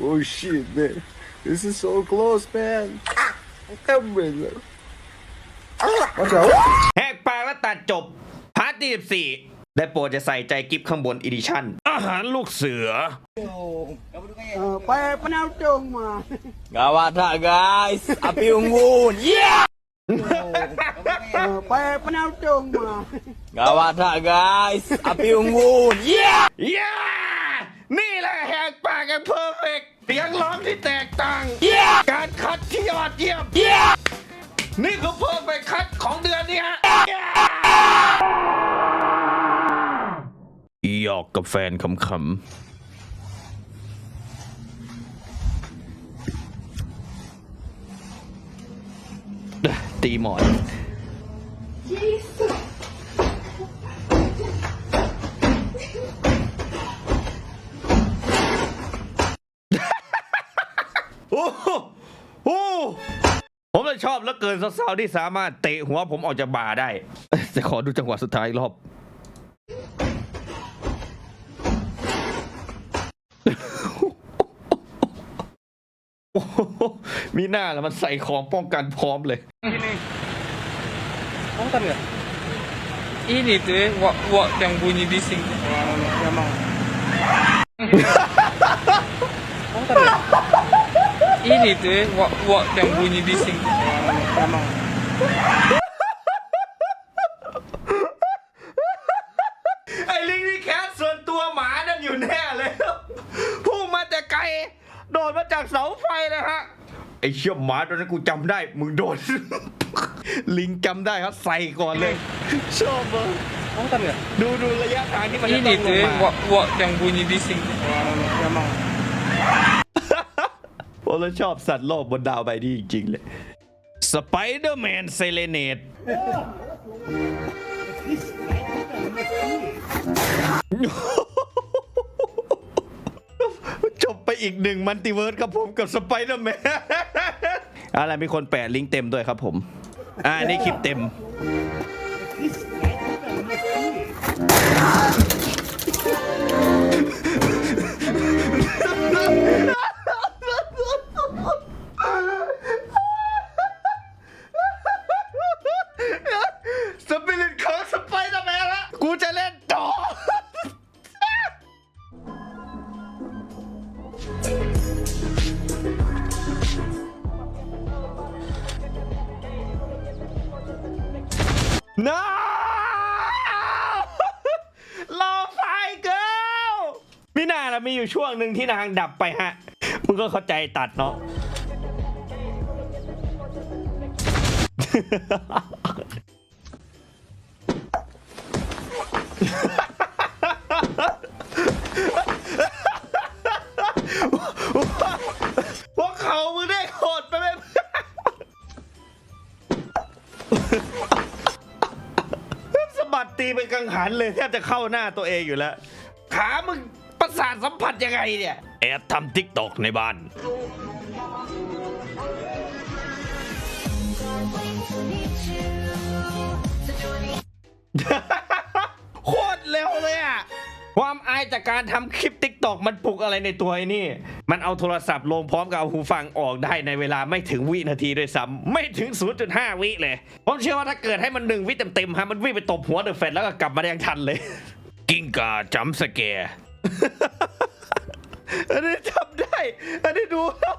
oh shit, man. This is so close, man. Come on. Watch out. แหกปากและตัดจบพาร์ทที่สี่ได้โปรดจะใส่ใจกิฟข้างบนอีดิชั่น อาหารลูกเสือ Uh, Pak penaltung mah. Gawat tak guys, api unggun. Yeah! Uh, Pak penaltung mah. Gawat tak guys, api unggun. Yeah! ย่า นี่แหละแหกปากกันเพอร์เฟกเสียงร้องที่แตกต่าง Yeah! การคัดที่ยอดเยี่ยม Yeah! นี่คือเพอร์เฟกคัดของเดือนนี้ฮะหยอกกับแฟนขำๆตีหมอน โอ้โหโอ้โหผมเลย ชอบเหลือเกินสาวๆที่สามารถเตะหัวผมออกจากบ่าได้ จะขอดูจังหวะสุดท้ายอีกรอบโอ้โหมีหน้าแล้วมันใส่ของป้องกันพร้อมเลย Ini tuh ya, wak-wak yang bunyi bising. Memang. Ini tuh ya, wak-wak yang bunyi bising. Memang. ไอ้ลิงนี่แคสส่วนตัวหมานั่นอยู่แน่เลยพุ่งมาแต่ไกล โดดมาจากเสาไฟเลยฮะ ไอ้เชี่ยหมาตัวนั้นกูจำได้ มึงโดนลิงจำได้ครับใส่ก่อนเลย ชอบเบอร์ดูดูระยะทางที่มันจะต้ Ini องล tuh ง ya, มา wak-wak yang bunyi bising. Memang. ผมเลยชอบสัตว์โลกบนดาวใบนี้จริงๆเลย สไปเดอร์แมนเซเลเนตจบไปอีกหนึ่งมันติเวิร์สครับผมกับสไปเดอร์แมนอะไรมีคนแปะลิงก์เต็มด้วยครับผม อ่านี่คลิปเต็ม มีนาละมีอยู่ช่วงหนึ่งที่นางดับไปฮะ มึงก็เข้าใจตัดเนาะ พวกเขามึงได้โหดไปไหม สะบัดตีเป็นกังหันเลยแทบจะเข้าหน้าตัวเองอยู่แล้ว ขามึง สาทสัมผัสยังไงเนี่ย แอบทำทิกตอกในบ้าน โคตรเร็วเลยอะความอายจากการทำคลิปติ๊กตอกมันปลุกอะไรในตัวไอ้นี่ มันเอาโทรศัพท์ลงพร้อมกับเอาหูฟังออกได้ในเวลาไม่ถึงวินาทีด้วยซ้ำไม่ถึง 0.5 วิเลย ผมเชื่อว่าถ้าเกิดให้มันหนึ่งวิเต็มๆฮะมันวิ่งไปตบหัวเดอะแฟนแล้วก็กลับมาได้อย่างทันเลย กิ้งกาจัมสแกร์ อันนี้ทำได้ อันนี้ดูแล้ว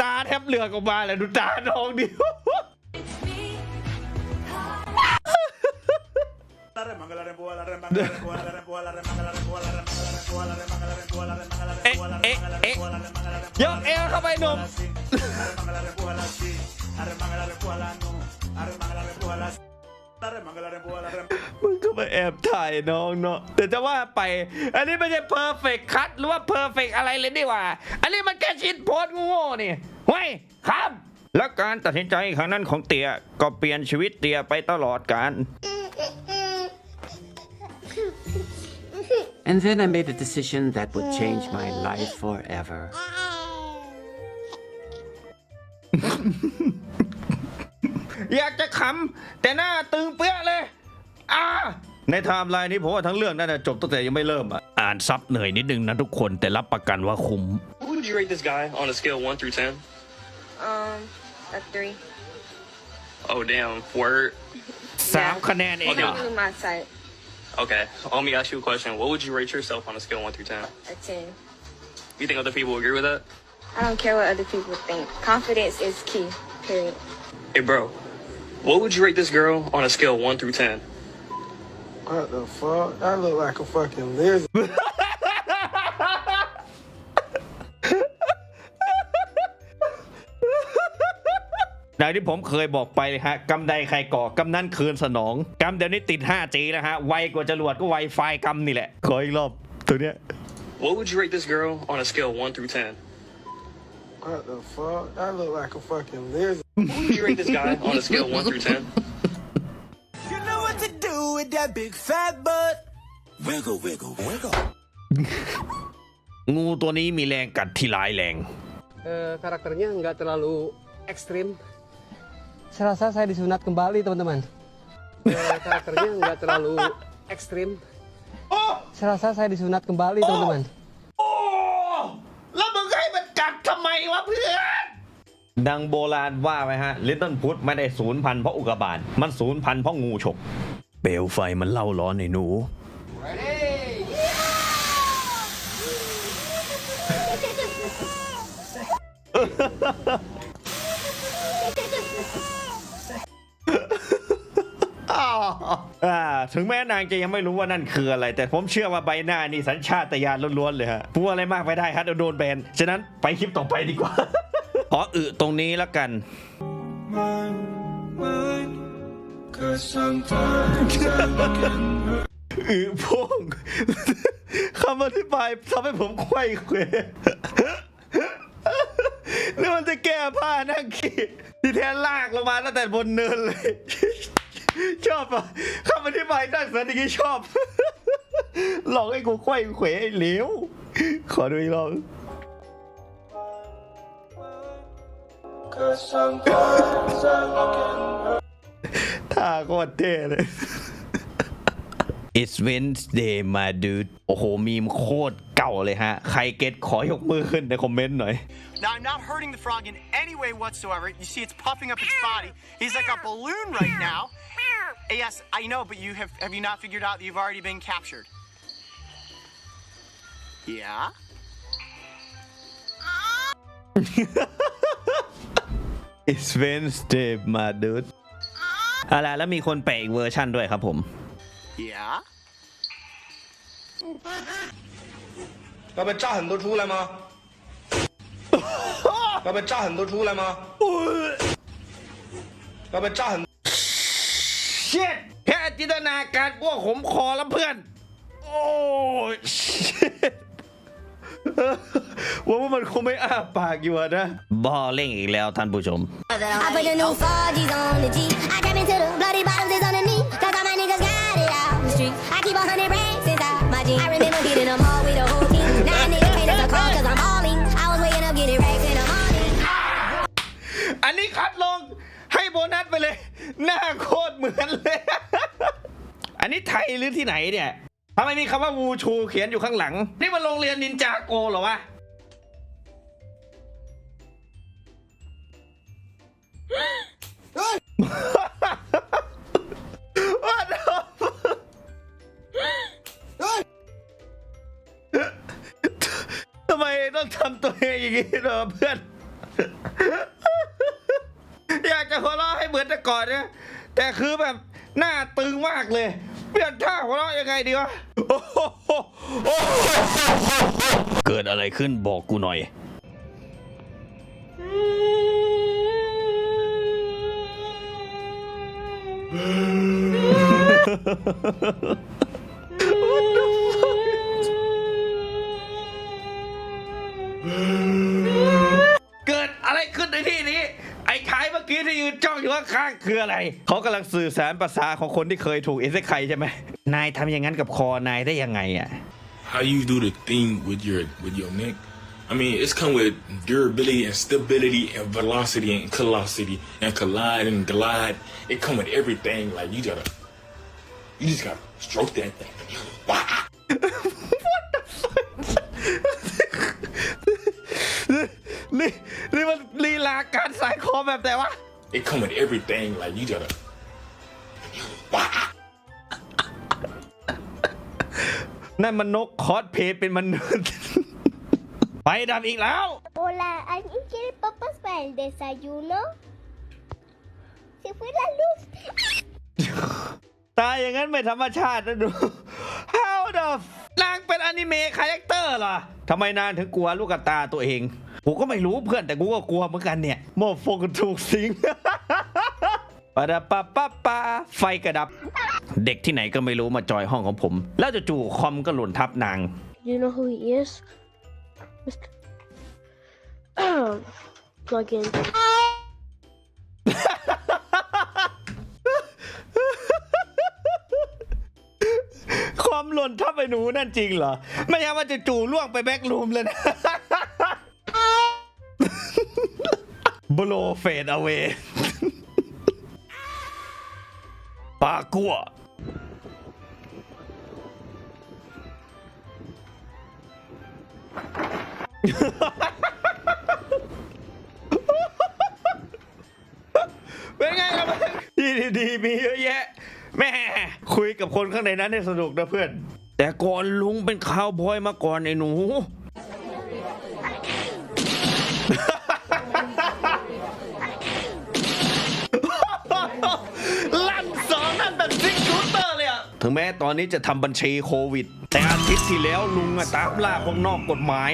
ตาแทบเหลือกออกมาเลยดูตาน้องดิเอ๊ะเอ๊ะเอ๊ะยกเอวเข้าไปหนุ่ม บถ่ายน้องเนาะแต่จะว่าไป อันนี้ไม่ใช่เพอร์เฟกคัทหรือว่าเพอร์เฟกอะไรเลยดีกว่า อันนี้มันแค่ชิดโพสต์โง่ๆนี่เฮ้ยครับ แล้วการตัดสินใจครั้งนั้นของเตียก็เปลี่ยนชีวิตเตียไปตลอดการ And then I made a decision that would change my life forever. อยากจะขำแต่หน้าตึงเปี้ยเลย อ่า ในไทม์ไลน์นี้ผมว่าทั้งเรื่องน่าจะจบตั้งแต่ยังไม่เริ่มอะอ่านซับเหนื่อยนิดนึงนะทุกคนแต่รับประกันว่าคุ้ม What would you rate this guy on a scale one through ten? Um, a three. Oh damn, word. สามคะแนนเอง Okay. เหรอ Through my sight, Okay, let me ask you a question. What would you rate yourself on a scale one through ten? a ten. You think other people agree with that? I don't care what other people think. Confidence is key. Period. Hey, bro, what would you rate this girl on a scale one through ten? What the fuck? I look like a fucking lizard. Now งที่ผมเคยบอกไปเลยฮะกำใดใครก่อกำนั่นคืนสนองกำเดี๋ยวนี้ติด 5G นะฮะ ไวกว่าจรวดก็ไวไฟกำนี่แหละ ขออีกรอบ ตัวเนี้ย What would you rate this girl on a scale of 1 through 10? What the fuck? I look like a fucking lizard. What would you rate this guy on a scale of 1 through 10? That big fat butt. Wiggle, wiggle, wiggle. งูตัวนี้มีแรงกัดที่ร้ายแรง Eh, karakternya nggak terlalu ekstrim. Saya rasa saya disunat kembali teman-teman. Eh, karakternya nggak terlalu ekstrim. Saya rasa saya disunat kembali teman-teman. โอ้แล้วมึงให้มันกัดทำไมวะเพื่อน ดังโบราณว่าไว้ฮะ ลิตเติ้ลพุทไม่ได้ศูนย์พันธุ์เพราะอุกกาบาตมันศูนย์พันธุ์เพราะงูฉก เปลวไฟมันเล่าร้อนในหนูอ่าถึงแม้นางจะยังไม่รู้ว่านั่นคืออะไร แต่ผมเชื่อว่าใบหน้านี่สัญชาตญาณล้วนๆเลยฮะพูดอะไรมากไปได้ครับเดี๋ยวโดนแบนฉะนั้นไปคลิปต่อไปดีกว่า ขออึตรงนี้แล้วกัน อึพงคำอธิบายทำให้ผมไขว้เขวนี่มันจะแก้ผ้านั่งขี่ที่แท้ลากลงมาตั้งแต่บนเนินเลย ชอบอะคำอธิบายด้านสันติชอบ หลอกให้กูไขว้เขวไอ้เหลวขอดูอีกรอบ ท่าโคตรเท่เลย It's Wednesday my dude โอ้โห มีมโคตรเก่าเลยฮะ ใครเก็ตขอยกมือขึ้นในคอมเมนต์หน่อย Now, I'm not hurting the frog in any way whatsoever. You see, it's puffing up its body. He's like a balloon right now. Yes, I know, but you have have you not figured out that you've already been captured? Yeah. It's Wednesday my dude อะไรแล้วมีคนแปลอีกเวอร์ชั่นด้วยครับผม Yeah. 要不要炸很多出来吗？要不要炸很多出来吗？要不要炸很？ เช็ดแค่จินตนาการว่าขมคอแล้วเพื่อน โอ้ย shit ว่าว่ามันคงไม่อ้าปากอยู่อะนะบอเล่งอีกแล้วท่านผู้ชม I put the new 4Gs on the G. I trap into the bloody bottoms is underneath. Cause all my niggas got it out the street. I keep a hundred racks inside my jeans. I remember hitting them all with the whole team. Now a nigga can't just call cause I'm balling. I was waking up getting racks in the morning. อันนี้คัดลงให้โบนัสไปเลย หน้าโคตรเหมือนเลย อันนี้ไทยหรือที่ไหนเนี่ยทำไมมีคำว่าวูชูเขียนอยู่ข้างหลัง นี่มันโรงเรียนนินจาโกเหรอวะ องอย่างนี้ด้วยวะเพื่อน อยากจะหัวเราะให้เหมือนแต่ก่อนนะแต่คือแบบหน้าตึงมากเลย เปลี่ยนท่าหัวเราะยังไงดีวะโอ้โหโอ้โหเกิดอะไรขึ้นบอกกูหน่อย ข้างๆคืออะไร เขากำลังสื่อสารภาษาของคนที่เคยถูกเอเซไคใช่ไหม นายทำอย่างนั้นกับคอนายได้ยังไงอะ how you do the thing with your with your neck I mean, it's come with durability and stability and velocity and velocity and collide and glide. It come with everything. Like you gotta, you just gotta stroke that thing. Wow. นี่นี่มันลีลาการสายคอแบบไหนวะ It come with everything. Like you gotta, wow. นั่นมันนกคอสเพลย์เป็นมนุษย์ ไปดับอีกแล้ว Hola, ¿alguien quiere papas para el desayuno? Se fue la luz. ตายอย่างนั้นไม่ธรรมชาตินะดู How the f- นางเป็นอนิเมะคาแรคเตอร์เหรอทำไมนางถึงกลัวลูกตาตัวเอง กูก็ไม่รู้เพื่อนแต่กูก็กลัวเหมือนกันเนี่ย โมโฟกถูกสิงปะดะปะปะปะไฟกระดับ เด็กที่ไหนก็ไม่รู้มาจอยห้องของผม แล้วจู่ๆคอมก็หล่นทับนาง You know who he is? Mr. Plug in. ความหล่นทับไอ้หนูนั่นจริงเหรอ ไม่ใช่ว่าจะจู่ล่วงไปแบ็กรูมเลยนะ บโลเฟดเอาเวปากัวเป็นไงล่ะมึงที่ดีมีเยอะแยะ แม่คุยกับคนข้างในนั้นให้สนุกนะเพื่อน แต่ก่อนลุงเป็นข่าวบอยมาก่อนไอ้หนูสองนั่นแบบซิกชูเตอร์เลยอะ ถึงแม้ตอนนี้จะทำบัญชีโควิด แต่อาทิตย์ที่แล้วลุงอะตามล่าพวกนอกกฎหมาย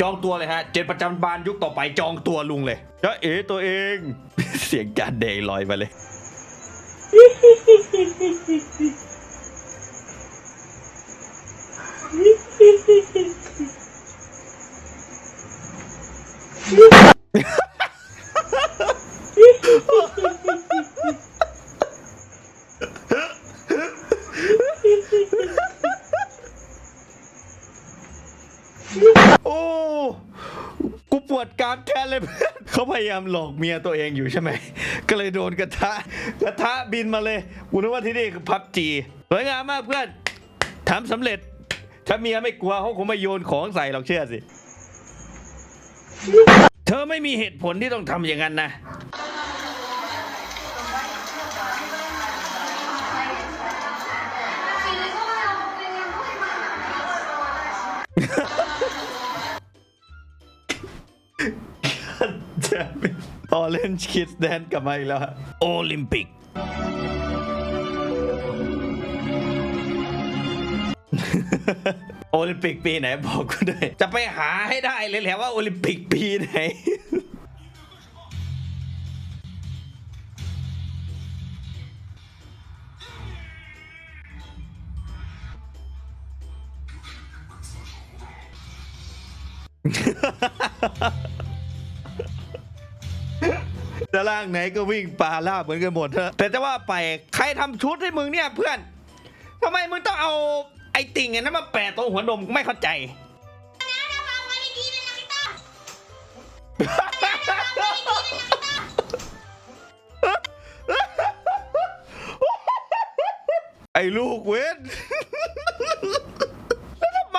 จองตัวเลยฮะ เจ็ดประจำบานยุคต่อไปจองตัวลุงเลยจะเอ๋ตัวเอง เสียงการเดย์ลอยมาเลย โอ้ กู ปวดกรามแทนเลยเพื่อนเขาพยายามหลอกเมียตัวเองอยู่ใช่ไหม ก็เลยโดนกระทะ กระทะบินมาเลยกูนึกว่าที่นี่คือพับจีสวยงามมากเพื่อนทำสำเร็จ ถ้าเมียไม่กลัวเขาคงไม่โยนของใส่หรอกเชื่อสิ เธอไม่มีเหตุผลที่ต้องทำอย่างนั้นนะ จะเป็นออเรนจ์คิดแดนกลับมาอีกแล้วฮะโอลิมปิก โอลิมปิกปีไหนบอกกูด้วย จะไปหาให้ได้เลยแหละว่าโอลิมปิกปีไหน จะล่างไหนก็วิ่งปลาล่าเหมือนกันหมดเถอะแต่จะว่าไปใครทำชุดให้มึงเนี่ยเพื่อนทำไมมึงต้องเอาไอ้ติ่งอันนั้นมาแปะตรงหัวนมไม่เข้าใจไอ้ลูกเว้นแล้วทำไม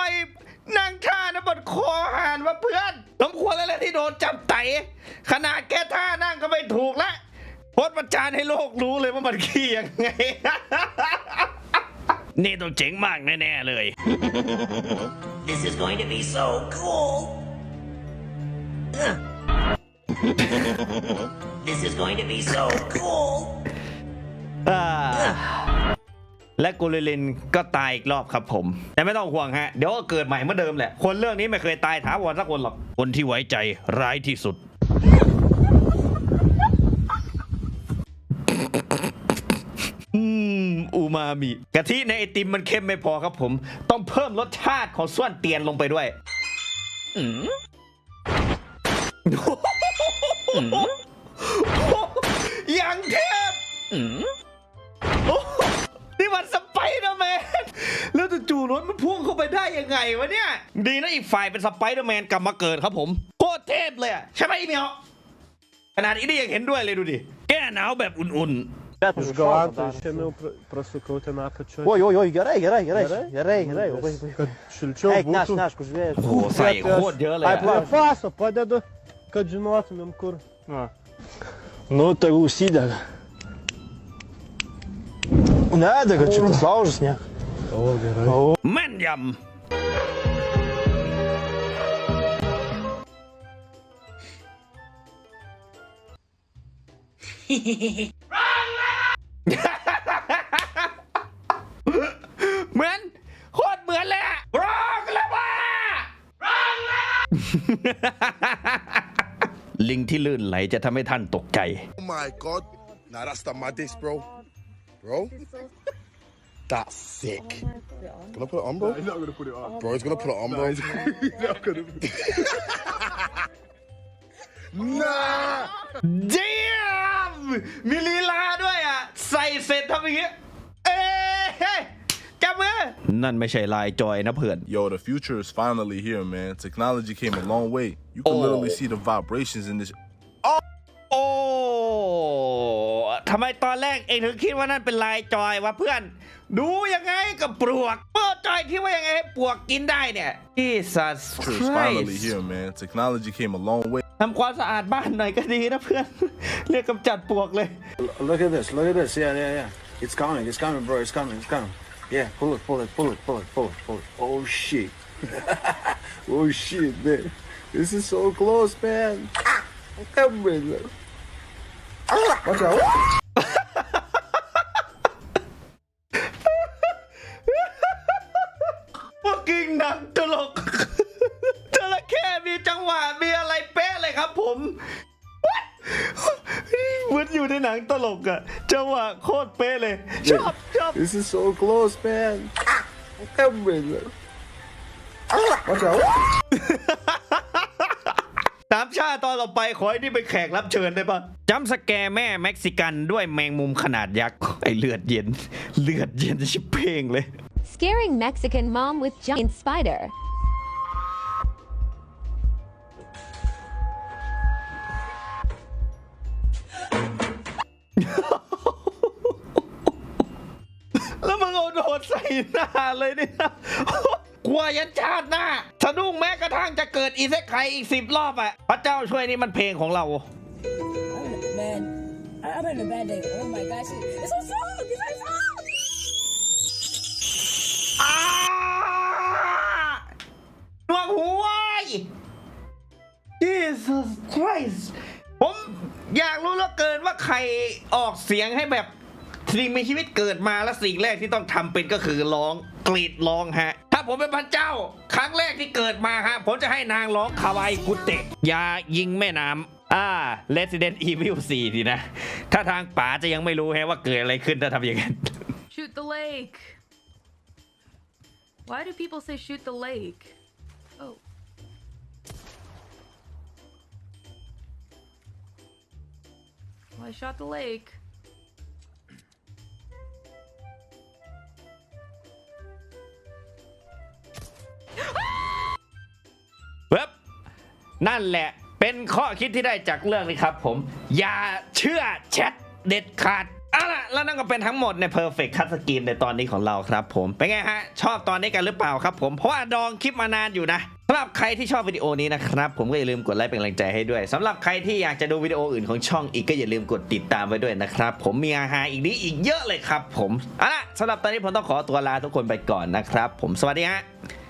นางท่านะบนคอหานวะเพื่อนสมควรแล้วแหละที่โดนจับไต ขนาดแก้ท่านั่งก็ไม่ถูกละโพสต์ประจานให้โลกรู้เลยว่ามันขี้ยังไง นี่ต้องเจ๋งมากแน่ๆเลย This is going to be so cool. this is going to be so cool. อ่าและกุลิลินก็ตายอีกรอบครับผม แต่ไม่ต้องห่วงฮะ เดี๋ยวก็เกิดใหม่เหมือนเดิมแหละ คนเรื่องนี้ไม่เคยตายถาวรสักคนหรอก คนที่ไว้ใจร้ายที่สุด อื มามิกะทิในไอติมมันเค็มไม่พอครับผม ต้องเพิ่มรสชาติของส่วนเตียนลงไปด้วยอย่างเทพนี่มันสไปเดอร์แมน แล้วจู่ๆรถมันพุ่งเข้าไปได้ยังไงวะเนี่ย ดีนะอีกฝ่ายเป็นสไปเดอร์แมนกลับมาเกิดครับผม โคตรเทพเลยใช่ไหมอีเมียวขนาดอีนี่ยังเห็นด้วยเลยดูดิ แก้หนาวแบบอุ่นๆ Bet už galantų išėmiau, prasukau ten apačioje. Oi, oi, oi, gerai, gerai, gerai, gerai, gerai, labai, labai. Kad šilčiau. Eik, neš, neš, už vėjas. O, sai, kodėl? Ai, plan, paso padedu, kad žinotumėm kur. Na. Nu, tai užsidega. Nedega, čia tas laužas, ne. O, gerai. O. Man jam. Hehehehe ลิงที่ลื่นไหลจะทำให้ท่านตกใจ Oh my god. Nah, that's the maddest, bro. Bro? That's sick. Gonna put it on, bro? He's not gonna put it on. Bro, he's gonna put it on, bro. He's not gonna put it nah! Damn มีลีลาด้วยอะ ใส่เสร็จทำอย่างเงี้ยเอ้ยเฮ้ยจับมือ นั่นไม่ใช่ลายจอยนะเพื่อน Yo, the future is finally here, man. Technology came a long way. You can Oh. literally see the vibrations in this. โอ้ทำไมตอนแรกเองถึงคิดว่านั่นเป็นลายจอยวะเพื่อน ดูยังไงกับปลวกเมื่อจอยที่ว่ายังไงให้ปลวกกินได้เนี่ย Jesus future is finally Christ here, man. Technology came a long way. ทำความสะอาดบ้านหน่อยก็ดีนะเพื่อน เรียกกำจัดปลวกเลย Look at this, look at this. Yeah, yeah, yeah. It's coming, it's coming, bro. It's coming, it's coming. Yeah, pull it, pull it, pull it, pull it, pull it, pull it. Oh shit. oh shit, man. This is so close, man. Ah, coming, man. Ah, watch out. นอยู่ในหนังตลกอะจังหวะโคตรเป๊ะเลย ชอบชอบ This is so close, man. Ah, I'm coming, man. Ah, watch out. สามชาติตอนต่อไปขอให้นี่เป็นแขกรับเชิญได้ปะจำสแกร์แม่เม็กซิกันด้วยแมงมุมขนาดยักษ์ไอเลือดเย็น เลือดเย็นชิบเพลงเลย Scaring Mexican mom with giant spider. น้าเลยเนี่ยกลัวยันชาติหน้าสะดุ้งแม้กระทั่งจะเกิดอีเซ็กไคอีกสิบรอบอะพระเจ้าช่วยนี่มันเพลงของเรา Man, I'm in a bad day. Oh my gosh, it's so strong. It's so strong. อ้าหนวกหูไว้ Jesus Christ ผมอยากรู้เหลือเกินว่าใครออกเสียงให้แบบ สิ่งมีชีวิตเกิดมาแล้วสิ่งแรกที่ต้องทำเป็นก็คือร้องกรีดร้องฮะ ถ้าผมเป็นพระเจ้า ครั้งแรกที่เกิดมาฮะ ผมจะให้นางร้องคาวายกุเตะยายิงแม่น้ำอ่า Resident Evil 4ดีนะ ถ้าทางป๋าจะยังไม่รู้แฮะว่าเกิดอะไรขึ้นถ้าทำอย่างนั้น Shoot the lake. Why do people say shoot the lake? Oh. Well, I shot the lake. นั่นแหละเป็นข้อคิดที่ได้จากเรื่องนี้ครับผม อย่าเชื่อแชทเด็ดขาดเอาล่ะแล้วนั่นก็เป็นทั้งหมดใน Perfect Cut Screen ในตอนนี้ของเราครับผม เป็นไงฮะ ชอบตอนนี้กันหรือเปล่าครับผมเพราะว่าดองคลิปมานานอยู่นะสำหรับใครที่ชอบวิดีโอนี้นะครับ ผมก็อย่าลืมกดไลค์เป็นกำลังใจให้ด้วยสำหรับใครที่อยากจะดูวิดีโออื่นของช่องอีกก็อย่าลืมกดติดตามไว้ด้วยนะครับ ผมมีอาหารอีกนี้อีกเยอะเลยครับ ผมเอาล่ะสำหรับตอนนี้ผมต้องขอตัวลาทุกคนไปก่อนนะครับ ผมสวัสดีฮะ